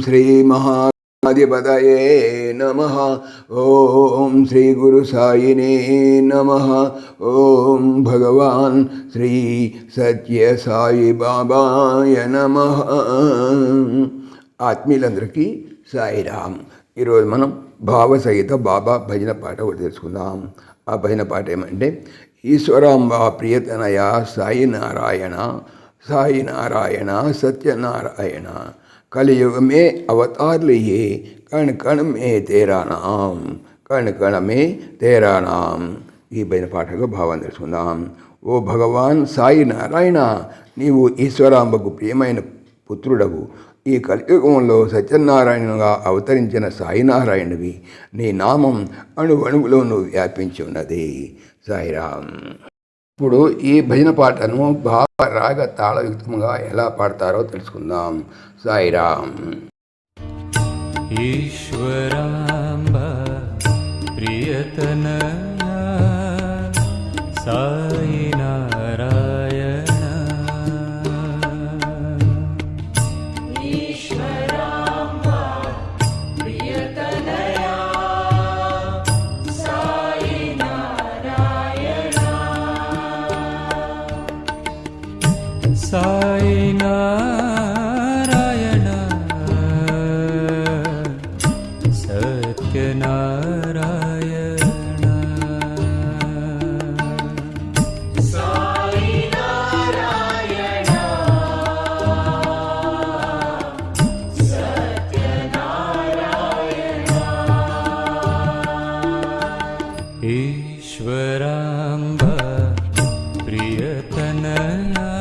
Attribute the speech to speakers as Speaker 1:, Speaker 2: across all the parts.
Speaker 1: శ్రీమహాధిపతయే నమ. ఓం శ్రీ గురు సాయినే నమ. ఓం భగవాన్ శ్రీ సత్య సాయి బాబాయ నమ. ఆత్మీయులందరికీ సాయిరామ్. ఈరోజు మనం భావసహిత బాబా భజన పాట ఒకటి తెలుసుకుందాం. ఆ భజన పాట ఏమంటే ఈశ్వరాంబ ప్రియతనయ సాయి నారాయణ సాయి నారాయణ సత్యనారాయణ कलयुग में अवतार लिए कण कण में तेरा नाम కణ కణమే తేరా నాం ఈ పైన పాటగా భావం తెలుసుకుందాం ఓ భగవాన్ సాయి నారాయణ నీవు ఈశ్వరాంబకు ప్రియమైన పుత్రుడవు ఈ కలియుగంలో సత్యనారాయణగా అవతరించిన సాయినారాయణవి నీ నామం అణు అణువులోనూ వ్యాపించి ఉన్నది సాయిరాం ఇప్పుడు ఈ భజన పాటను భావ రాగ తాళయుక్తంగా ఎలా పాడతారో తెలుసుకుందాం. సాయిరామ్.
Speaker 2: ఈశ్వరాంబ ప్రియతన సాయినా नारायण। सत्यनारायण। ईश्वराम्ब प्रियतनया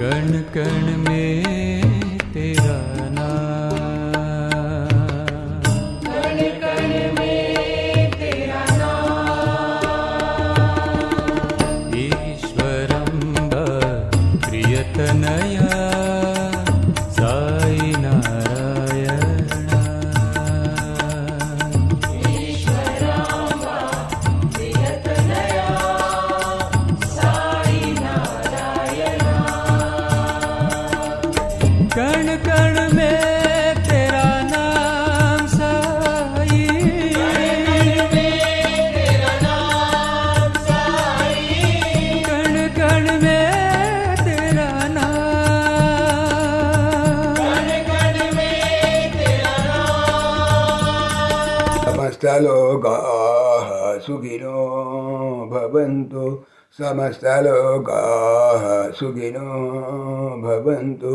Speaker 2: कण कण में कण में तेरा नाम कण कण में तेरा नाम।
Speaker 1: समस्तलोकाः सुखिनो भवन्तु समस्तलोकाः सुखिनो भवन्तु।